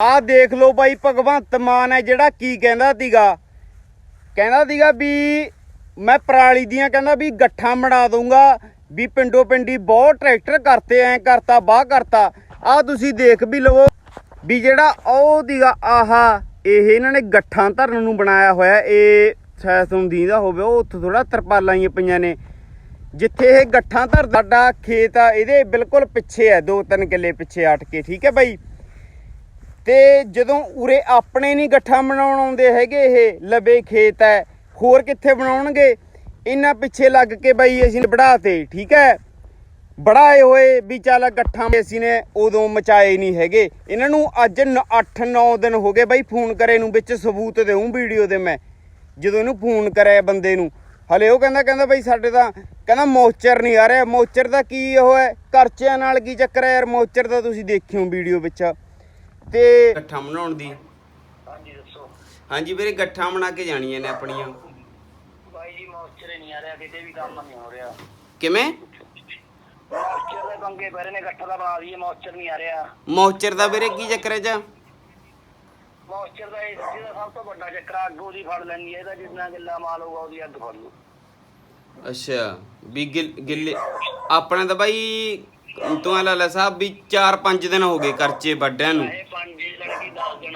ਆਹ ਦੇਖ ਲਓ ਬਾਈ, ਭਗਵੰਤ ਮਾਨ ਹੈ ਜਿਹੜਾ ਕੀ ਕਹਿੰਦਾ ਸੀਗਾ। ਕਹਿੰਦਾ ਸੀਗਾ ਵੀ ਮੈਂ ਪਰਾਲੀ ਦੀਆਂ ਕਹਿੰਦਾ ਵੀ ਗੱਠਾਂ ਬਣਾ ਦਊਂਗਾ, ਵੀ ਪਿੰਡੋ ਪਿੰਡੀ ਬਹੁਤ ਟਰੈਕਟਰ ਕਰਤੇ, ਐ ਕਰਤਾ, ਬਾਹ ਕਰਤਾ। ਆਹ ਤੁਸੀਂ ਦੇਖ ਵੀ ਲਵੋ ਵੀ ਜਿਹੜਾ ਉਹ ਦੀਗਾ ਆਹਾ ਇਹ ਇਹਨਾਂ ਨੇ ਗੱਠਾਂ ਧਰਨ ਨੂੰ ਬਣਾਇਆ ਹੋਇਆ। ਇਹ ਸ਼ਾਇਦ ਤੁਹਾਨੂੰ ਦੀਂਦਾ ਹੋਵੇ, ਉਹ ਉੱਥੇ ਥੋੜਾ ਤਰਪਾਲਾਂ ਹੀ ਪਈਆਂ ਨੇ। ਜਿੱਥੇ ਇਹ ਗੱਠਾਂ ਧਰ ਸਾਡਾ ਖੇਤ ਆ, ਇਹਦੇ ਬਿਲਕੁਲ ਪਿੱਛੇ ਹੈ 2-3 ਕਿੱਲੇ ਪਿੱਛੇ ਹਟ ਕੇ, ਠੀਕ ਹੈ ਬਾਈ? ਤੇ ਜਦੋਂ ਉਰੇ ਆਪਣੇ ਨਹੀਂ ਗੱਠਾਂ ਬਣਾਉਣ ਆਉਂਦੇ ਹੈਗੇ ਇਹ, ਲਵੇ ਖੇਤ ਹੈ ਹੋਰ ਕਿੱਥੇ ਬਣਾਉਣਗੇ? ਇਹਨਾਂ ਪਿੱਛੇ ਲੱਗ ਕੇ ਬਾਈ ਅਸੀਂ ਬੜਾਤੇ ਠੀਕ ਹੈ? ਬੜਾਏ ਹੋਏ ਵੀ ਚੱਲ ਗੱਠਾਂ ਅਸੀਂ ਨੇ ਉਦੋਂ ਮਚਾਏ ਨਹੀਂ ਹੈਗੇ। ਇਹਨਾਂ ਨੂੰ ਅੱਜ 8-9 ਦਿਨ ਹੋ ਗਏ ਬਾਈ ਫੋਨ ਕਰੇ ਨੂੰ, ਵਿੱਚ ਸਬੂਤ ਦੇਉਂ ਵੀਡੀਓ ਦੇ ਮੈਂ, ਜਦੋਂ ਇਹਨੂੰ ਫੋਨ ਕਰਿਆ ਬੰਦੇ ਨੂੰ। ਹਲੇ ਉਹ ਕਹਿੰਦਾ ਕਹਿੰਦਾ ਬਾਈ ਸਾਡੇ ਤਾਂ, ਕਹਿੰਦਾ ਮੋਚਰ ਨਹੀਂ ਆ ਰਿਹਾ। ਮੋਚਰ ਦਾ ਕੀ ਉਹ ਹੈ? ਕਰਚਿਆਂ ਨਾਲ ਕੀ ਚੱਕਰ ਹੈ ਯਾਰ? ਮੋਚਰ ਦਾ ਤੁਸੀਂ ਦੇਖਿਓ ਵੀਡੀਓ ਵਿੱਚ। ਤੇ ਗੱਠਾਂ ਬਣਾਉਣ ਦੀ। ਹਾਂਜੀ ਦੱਸੋ। ਹਾਂਜੀ ਵੀਰੇ ਗੱਠਾਂ ਬਣਾ ਕੇ ਜਾਣੀਆਂ ਨੇ ਆਪਣੀਆਂ। ਬਾਈ ਜੀ ਮੌਸਚਰ ਨਹੀਂ ਆ ਰਿਹਾ ਕਿਤੇ ਵੀ ਕੰਮ ਨਹੀਂ ਹੋ ਰਿਹਾ। ਕਿਵੇਂ? ਮੌਸਚਰ ਦੇ ਪੰਗੇ ਪੈ ਰਹੇ ਨੇ ਇਕੱਠਾ ਦਾ ਬਣਾ ਦਈਏ ਮੌਸਚਰ ਨਹੀਂ ਆ ਰਿਹਾ। ਮੋਚਰ ਦਾ ਵੀਰੇ ਕੀ ਚੱਕਰ ਹੈ ਜਾ? ਮੌਸਚਰ ਦਾ ਇਹ ਜਿਹਦਾ ਸਭ ਤੋਂ ਵੱਡਾ ਚੱਕਰ ਆ, ਅੱਗ ਉਹਦੀ ਫੜ ਲੈਂਦੀ ਹੈ ਇਹਦਾ ਜਿੰਨਾ ਗਿੱਲਾ ਮਾਲ ਹੋਊਗਾ ਉਹਦੀ ਅੱਗ ਫੜ ਲੂ ਅੱਛਾ ਵੀ ਗਿੱਲ- ਗਿੱਲੇ ਆਪਣੇ ਤਾਂ ਬਾਈ ਤੂੰ ਆ ਲਾਲਾ ਸਾਹਿਬ ਵੀ 4-5 ਦਿਨ ਹੋ ਗਏ ਕਰਚੇ ਵੱਡਿਆਂ ਨੂੰ। ਇਹ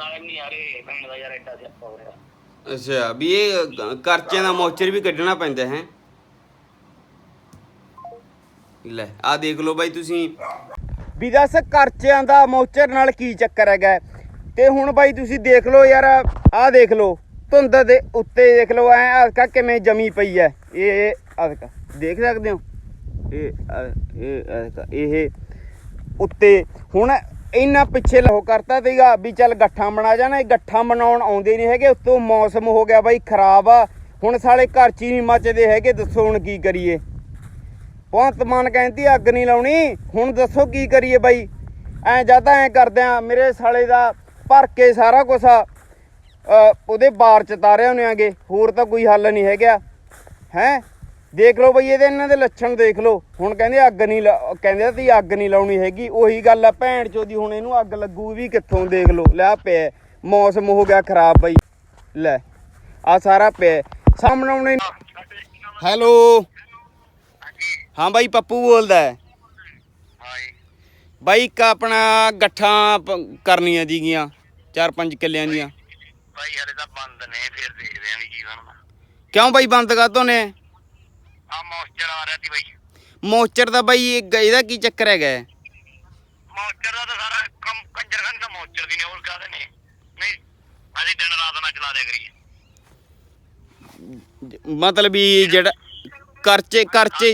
ਪੰਜ ਲੜਕੀ 10 ਦਿਨ ਵਾਲੇ ਨਹੀਂ ਆ ਰਹੇ ਭੈਣ ਦਾ ਯਾਰ ਐਡਾ ਸਿਆਪਾ ਹੋ ਰਿਹਾ। ਅੱਛਾ, ਵੀ ਇਹ ਕਰਚਿਆਂ ਦਾ ਮੋਚਰ ਵੀ ਕੱਢਣਾ ਪੈਂਦਾ, ਹੈ? ਲੈ ਆ ਦੇਖ ਲਓ ਬਾਈ ਤੁਸੀਂ। ਵੀ ਦੱਸ, ਕਰਚਿਆਂ ਦਾ ਮੋਚਰ ਨਾਲ ਕੀ ਚੱਕਰ ਹੈਗਾ? ਤੇ ਹੁਣ ਬਾਈ ਤੁਸੀਂ ਦੇਖ ਲਓ ਯਾਰ, ਆਹ ਦੇਖ ਲਓ, ਧੁੰਦ ਦੇ ਉੱਤੇ ਦੇਖ ਲਓ, ਐ ਹਲਕਾ ਕਿਵੇਂ ਜਮੀ ਪਈ ਹੈ ਇਹ ਹਲਕਾ ਦੇਖ ਸਕਦੇ ਹੋ? ਇਹ ਇਹ ਹਲਕਾ ਇਹ ਉੱਤੇ, ਹੁਣ ਇੰਨਾ ਪਿੱਛੇ ਲੋ ਕਰਤਾ ਸੀਗਾ ਵੀ ਚੱਲ ਗੱਠਾਂ ਬਣਾ ਜਾਣਾ ਇਹ ਗੱਠਾਂ ਬਣਾਉਣ ਆਉਂਦੇ ਨਹੀਂ ਹੈਗੇ, ਉੱਤੋਂ ਮੌਸਮ ਹੋ ਗਿਆ ਬਾਈ ਖਰਾਬ ਆ। ਹੁਣ ਸਾਲੇ ਘਰ ਚ ਹੀ ਨਹੀਂ ਮੱਚਦੇ ਹੈਗੇ, ਦੱਸੋ ਹੁਣ ਕੀ ਕਰੀਏ। ਭਗਵੰਤ ਮਾਨ ਕਹਿੰਦੀ, ਅੱਗ ਨਹੀਂ ਲਾਉਣੀ। ਹੁਣ ਦੱਸੋ ਕੀ ਕਰੀਏ ਬਾਈ। ਐ ਜਾਂ ਤਾਂ ਐ ਕਰਦੇ ਆ, ਮੇਰੇ ਸਾਲੇ ਦਾ ਭਰ ਕੇ ਸਾਰਾ ਕੁਝ ਉਹਦੇ ਬਾਰ ਚ ਤਾਰਿਆ ਹੁੰਨੇ ਆਗੇ, ਹੋਰ ਤਾਂ ਕੋਈ ਹੱਲ ਨਹੀਂ ਹੈਗਾ। ਹੈ? ਦੇਖ ਲਓ ਬਈ ਇਹਦੇ ਇਹਨਾਂ ਦੇ ਲੱਛਣ ਦੇਖ ਲਓ। ਹੁਣ ਕਹਿੰਦੇ ਅੱਗ ਨਹੀਂ ਕਹਿੰਦੇ ਤੀ ਅੱਗ ਨਹੀਂ ਲਾਉਣੀ ਹੈਗੀ ਉਹੀ ਗੱਲ ਆ ਭੈਣ ਚੋਦੀ ਹੁਣ ਇਹਨੂੰ ਅੱਗ ਲੱਗੂ ਵੀ ਕਿੱਥੋਂ ਦੇਖ ਲਓ। ਲੈ ਪਿਆ ਮੌਸਮ ਹੋ ਗਿਆ ਖਰਾਬ ਬਈ। ਲੈ ਆ ਸਾਰਾ ਪਿਆ। ਸਾਹਮਣੇ ਹੈਲੋ। ਹਾਂ ਬਾਈ ਪੱਪੂ ਬੋਲਦਾ ਹੈ। ਬਾਈ ਇੱਕ ਆਪਣਾ ਗੱਠਾਂ ਕਰਨੀਆਂ ਜੀਗੀਆਂ ਚਾਰ ਪੰਜ ਕਿੱਲਿਆਂ ਦੀਆਂ। ਬਾਈ ਹਲੇ ਤਾਂ ਬੰਦ ਨੇ ਫਿਰ ਦੇਖਦੇ ਆਂ ਵੀ ਕੀ ਬਣਦਾ। ਕਿਉਂ ਬਾਈ ਬੰਦ ਕਰ ਨੇ? ਆ ਮੌਸਚਰ ਆ ਰਿਹਾ ਸੀ ਬਾਈ। ਮੋਚਰ ਦਾ ਬਾਈ ਇਹ ਗ- ਇਹਦਾ ਕੀ ਚੱਕਰ ਹੈਗਾ ਹੈ? ਮੌਸਚਰ ਦਾ ਤਾਂ ਸਾਰਾ ਕੰਮ ਕੰਜਰਖਾਨ ਦਾ ਮੌਸਚਰ ਦੀ ਨੇ ਹੋਰ ਕਾਹਦੇ ਨੇ? ਨਹੀਂ ਅਸੀਂ ਦਿਨ ਰਾਤ ਨਾ ਚਲਾ ਦਿਆ ਕਰੀਏ। ਮਤਲਬ ਵੀ ਜਿਹੜਾ ਕਰਚੇ ਕਰਚੇ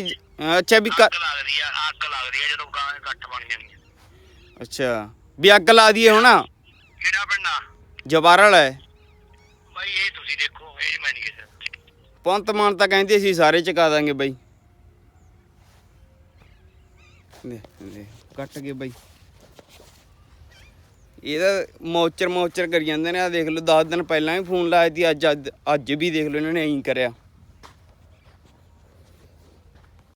ਅੱਛਾ ਵੀ ਕਰ- ਅੱਗ ਲੱਗਦੀ ਆ ਅੱਗ ਲੱਗਦੀ ਆ ਜਦੋਂ ਗਾਂ ਇਕੱਠ ਬਣ ਜਾਂਦੀ ਆ। ਅੱਛਾ ਵੀ ਅੱਗ ਲਾ ਦਈਏ ਹੁਣ? ਕਿਹੜਾ ਪਿੰਡਾ ਜਵਾਰਲ ਹੈ। ਬਾਈ ਇਹ ਤੁਸੀਂ ਦੇਖੋ ਇਹ ਮੈਂ ਨਹੀਂ ਕਿਸੇ ਪੰਤ ਮਾਨ ਤਾਂ ਕਹਿੰਦੇ ਸੀ ਸਾਰੇ ਚੁਕਾ ਦਾਂਗੇ ਬਾਈ। ਲੈ ਲੈ ਕੱਟ ਗਏ ਬਾਈ। ਇਹਦਾ ਮੋਚਰ ਮੋਚਰ ਕਰੀ ਜਾਂਦੇ ਨੇ ਆ ਦੇਖ ਲਓ 10 ਦਿਨ ਪਹਿਲਾਂ ਵੀ ਫੋਨ ਲਾਇਆ ਸੀ, ਅੱਜ, ਅੱਜ- ਅੱਜ ਵੀ ਦੇਖ ਲਓ, ਇਹਨਾਂ ਨੇ ਐਂ ਕਰਿਆ।